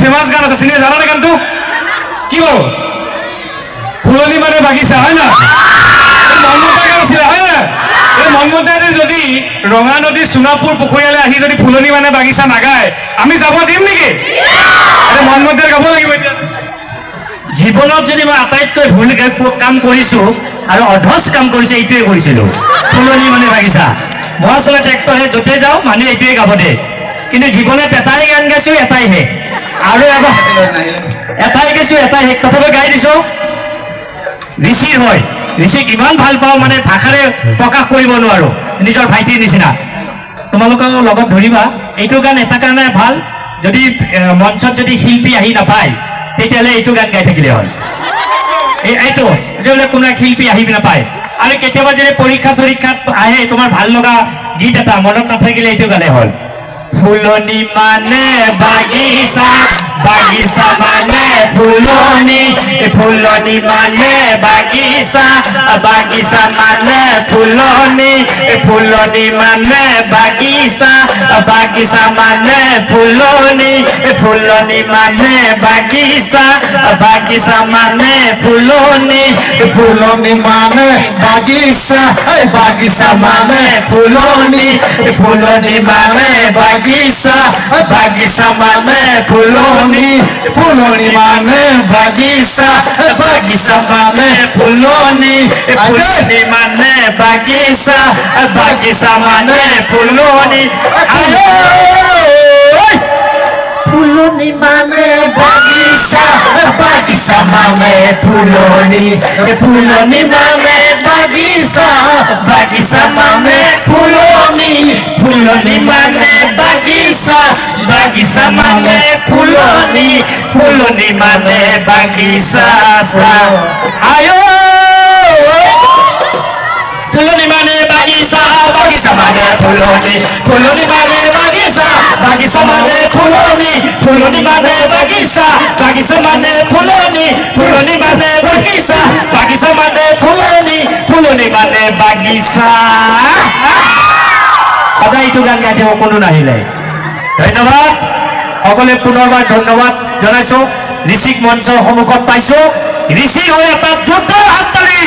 Famous গান আছে, চিনি কি ফুলনি মানে বাগিচা, হয় না? গান হয় না? যদি ৰঙা নদী সোণাপুৰ পুখুৰীয়ালৈ আহি যদি ফুলনি মানে বাগিচা নাগায়, আমি যাব দিম নেকি? এতিয়া গাব লাগিব এতিয়া। জীৱনত যদি মই আটাইতকৈ ভুল কাম কৰিছোঁ আৰু অধচ কাম কৰিছোঁ, এইটোৱে কৰিছিলোঁ। ফুলনি মানে বাগিচা। মই আচলতে ট্ৰেক্টৰে য'তে যাওঁ, মানুহে এইটোৱে গাব দে কিন্তু জীৱনত এটাই গান গাইছো, এটাই শেষ আৰু এটাই গাইছোঁ, এটাই শেষ তথাপি গাই দিছোঁ। ঋষিৰ হয়। ঋষিক ইমান ভালো পাওঁ মানে ভাষাৰে প্ৰকাশ কৰিব নোৱাৰোঁ, নিজৰ ভাইটিৰ নিচিনা। তোমালোকৰ লগত ধৰিবা, এইটো গান এটা কাৰণে ভালো, যদি মঞ্চত যদি শিল্পী আহি নাপায়, তেতিয়াহ'লে এইটো গান গাই থাকিলে হ'ল। এই এইটো তেতিয়াহ'লে কোনো শিল্পী আহি নাপায়। আৰু কেতিয়াবা যদি পৰীক্ষা চৰীক্ষাত আহে, তোমাৰ ভালো লগা গীত এটা মনত নাথাকিলে এইটো গালে হ'ল। ফুলনি মানে বাগিচা বাগিচা মানে ফুলনি এই ফুলনি মানে বাগিচা বাগিচা মানে ফুলনি এই ফুলনি মানে বাগিচা বাগিচা মানে ফুলনি এই ফুলনি মানে বাগিচা বাগিচা মানে ফুলনি এই ফুলনি মানে বাগিচা এই বাগিচা মানে ফুলনি এই ফুলনি মানে বাগিচা এই বাগিচা মানে ফুলনি ফুলনি মানে বাগিচা এই বাগিচা মানে ফুলনি এই ফুলনি মানে বাগিচা বাগিচা মানে ফুলনি আয় বাগিচা মানে ফুলনি ফুলনি মানে বাগিচা আয়ো ফুলনি মানে বাগিচা বাগিচা মানে ফুলনি ফুলনি মানে বাগিচা বাগিচা মানে ফুলনি ফুলনি মানে বাগিচা বাগিচা মানে ফুলনি ফুলনি মানে বাগিচা বাগিচা মানে ফুলনি ফুলনি মানে বাগিচা। সদায় এইটো গান গাই থাকিব কোনো নাহিলে ধন্যবাদ। সকলে পুনৰবাৰ ধন্যবাদ জনাইছো। ঋষিক মঞ্চৰ সন্মুখত পাইছো। ঋষি হৈ এটা যুদ্ধৰ হাত তালি